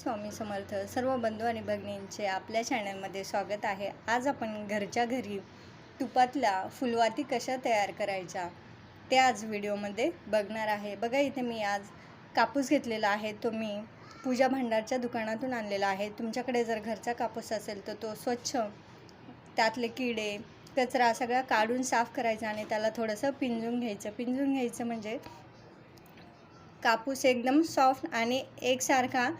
स्वामी समर्थ सर्व बंधू आणि भगिनींचे आपल्या चॅनलमध्ये स्वागत आहे. आज आपण घरच्या घरी तुपातल्या फुलवाती कशा तयार करायच्या ते आज व्हिडिओमध्ये बघणार आहे. बघा इथे मी आज कापूस घेतलेला आहे. तो मी पूजा भांडारच्या दुकानातून आणलेला आहे. तुमच्याकडे जर घरचा कापूस असेल तर तो स्वच्छ त्यातले किडे कचरा सगळा काढून साफ करायचा आणि त्याला थोडंसं पिंजून घ्यायचं. पिंजून घ्यायचं म्हणजे कापूस एकदम सॉफ्ट आणि एकसारखा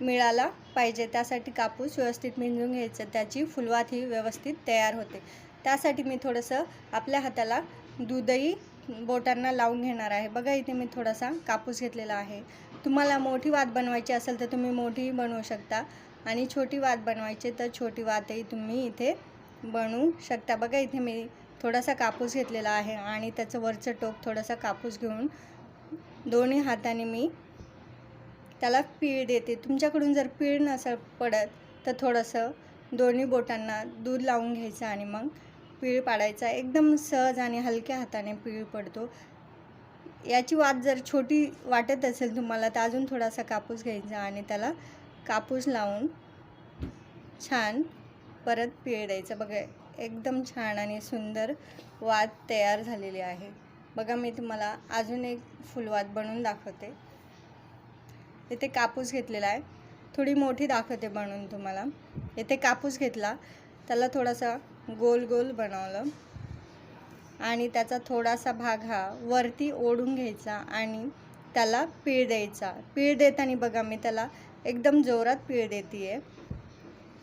मिळाला पाहिजे. त्यासाठी कापूस व्यवस्थित मिंजून घ्यायचं. त्याची फुलवात ही व्यवस्थित तयार होते. त्यासाठी मी थोडंसं आपल्या हाताला दूधही बोटांना लावून घेणार आहे. बघा इथे मी थोडासा कापूस घेतलेला आहे. तुम्हाला मोठी वात बनवायची असेल तर तुम्ही मोठीही बनवू शकता आणि छोटी वात बनवायची तर छोटी वातही तुम्ही इथे बनवू शकता. बघा इथे मी थोडासा कापूस घेतलेला आहे आणि त्याचं वरचं टोक थोडासा कापूस घेऊन दोन्ही हाताने मी त्याला पीळ देते तुमच्याकडून जर पीळ नसेल पडत तर थोडंसं दोन्ही बोटांना दूध लावून घ्यायचं आणि मग पीळ पाडायचा. एकदम सहज आणि हलक्या हाताने पीळ पडतो. याची वात जर छोटी वाटत असेल तुम्हाला तर अजून थोडासा कापूस घ्यायचा आणि त्याला कापूस लावून छान परत पीळ द्यायचं. बघा एकदम छान आणि सुंदर वात तयार झालेली आहे. बघा मी तुम्हाला अजून एक फुलवात बनवून दाखवते. इथे कापूस घेतलेला आहे. थोडी मोठी दाखवते बनवून तुम्हाला. इथे कापूस घेतला. त्याला थोडासा गोल गोल बनवलं. आणि त्याचा थोडासा भाग हा वरती ओढून घ्यायचा आणि त्याला पीळ द्यायचा. पीळ देताना बघा मी त्याला एकदम जोरात पीळ देते आहे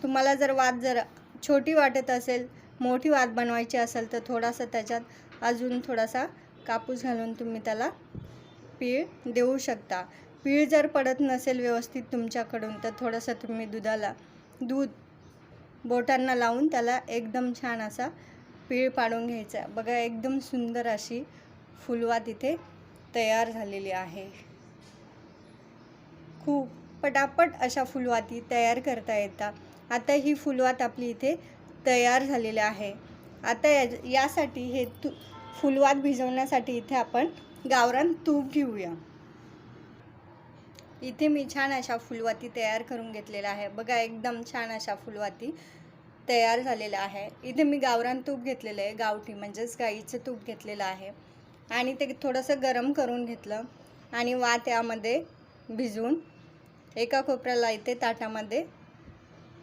तुम्हाला जर वाद जर छोटी वाटत असेल मोठी वाद बनवायची असेल तर थोडासा त्याच्यात अजून थोडासा कापूस घालून तुम्ही त्याला पीळ देऊ शकता. पीळ जर पडत नसेल व्यवस्थित तुमच्याकडून तर थोडंसं तुम्ही दुधाला दूध बोटांना लावून त्याला एकदम छान असा पीळ पाडून घ्यायचा. बघा एकदम सुंदर अशी फुलवा तिथे तयार झालेली आहे. खूप पटापट अशा फुलवाती तयार करता येतात आता ही फुलवात आपली इथे तयार झालेली आहे. आता या यासाठी हे तू फुलवात भिजवण्यासाठी इथे आपण गावरान तूप घेऊया. इथे मी छान अशा फुलवाती तयार करून घेतलेल्या आहे. बघा एकदम छान अशा फुलवाती तयार झालेल्या आहे. इथे मी गावरान तूप घेतलेलं आहे गावठी म्हणजेच गाईचं तूप घेतलेलं आहे. आणि ते थोडंसं गरम करून घेतलं आणि वा त्यामध्ये भिजवून एका कोपऱ्याला इथे ताटामध्ये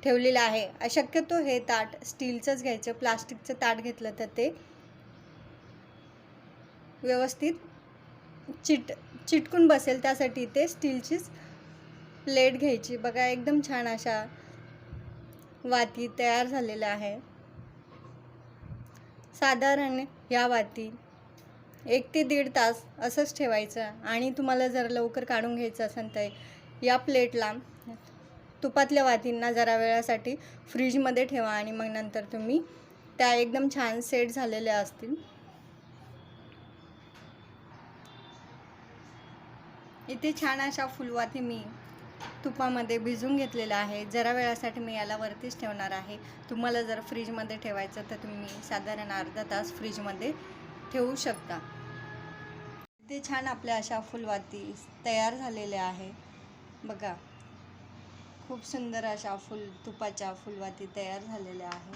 ठेवलेलं आहे. अशक्यतो हे ताट स्टीलचंच घ्यायचं प्लास्टिकचं ताट घेतलं तर ते व्यवस्थित चिट चिटकून बसेल त्यासाठी ते स्टीलचीच प्लेट घ्यायची. बघा एकदम छान अशा वाती तयार झालेल्या आहे. साधारण या वाती एक ते दीड तास असंच ठेवायचं आणि तुम्हाला जर लवकर काढून घ्यायचं असेल तर या प्लेटला तुपातल्या वातींना जरा वेळासाठी फ्रीजमध्ये ठेवा आणि मग नंतर तुम्ही त्या एकदम छान सेट झालेल्या असतील. इथे छान अशा फुलवाती मी तुपामध्ये भिजून घेतलेलं आहे. जरा वेळासाठी मी याला वरतीच ठेवणार आहे. तुम्हाला जर फ्रीजमध्ये ठेवायचं तर तुम्ही साधारण अर्धा तास फ्रीजमध्ये ठेवू शकता. इथे छान आपल्या अशा फुलवाती तयार झालेल्या आहे. बघा खूप सुंदर अशा फुल तुपाच्या फुलवाती तयार झालेल्या आहे.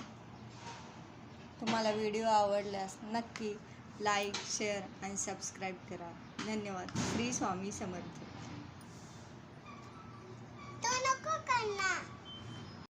तुम्हाला व्हिडिओ आवडल्यास नक्की लाईक शेअर आणि सबस्क्राईब करा. धन्यवाद. श्री स्वामी समर्थ.